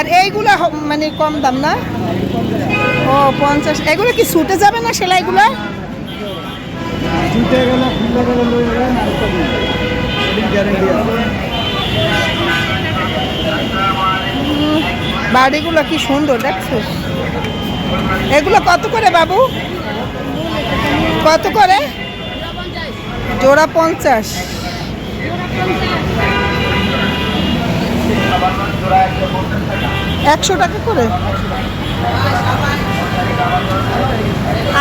আর এইগুলো মানে কম দাম না? ও পঞ্চাশ। এগুলো কি ছুটে যাবে না সেলাইগুলো? বাড়িগুলো কি সুন্দর দেখছ এগুলো কত করে বাবু? কত করে? জোড়া পঞ্চাশ। একশো টাকা করে?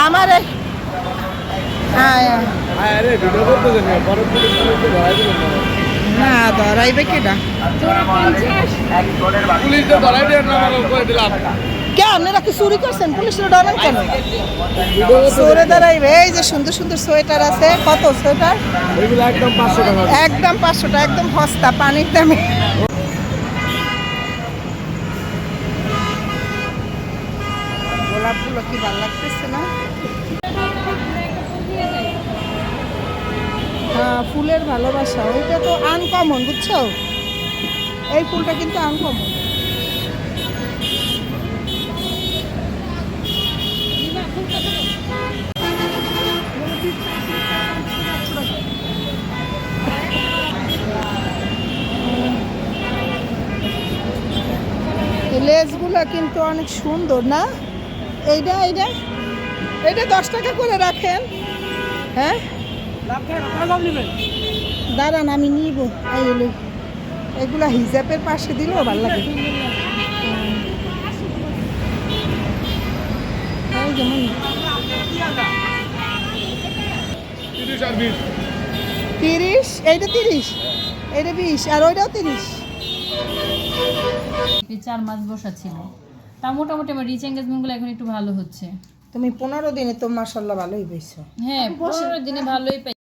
আমার না ধরাইবে কেটা কে আপনারা কি চুরি করছেন? পুলিশের ডরেন কেন? দাঁড়াইবে এই যে সুন্দর সুন্দর সোয়েটার আছে। কত সোয়েটার? একদম পাঁচশো টাকা। একদম পাঁচশো টাকা একদম সস্তা পানির দামে। কি ভালো লাগতেছে না? হ্যাঁ ফুলের ভালোবাসা। ওইটা তো আনকমন বুঝছ? এই ফুলটা কিন্তু আনকমন এই লেসগুলো কিন্তু অনেক সুন্দর, না? এইটা এইটা এইটা দশ টাকা করে রাখেন। হ্যাঁ? দাঁড়ান, আমি নিব। এই এলো এগুলা হিজাবের পাশে দিলেও ভালো লাগে। তিরিশ? এইটা তিরিশ। এইটা বিশ। আর ওইটাও তিরিশ। চার মাস বসা ছিল। তা মোটামুটি আমার রিচ এঙ্গেজমেন্টগুলো এখন একটু ভালো হচ্ছে। তুমি পনেরো দিনে তো মাসাল্লাহ ভালোই পেয়েছ। হ্যাঁ পনেরো দিনে ভালোই পাই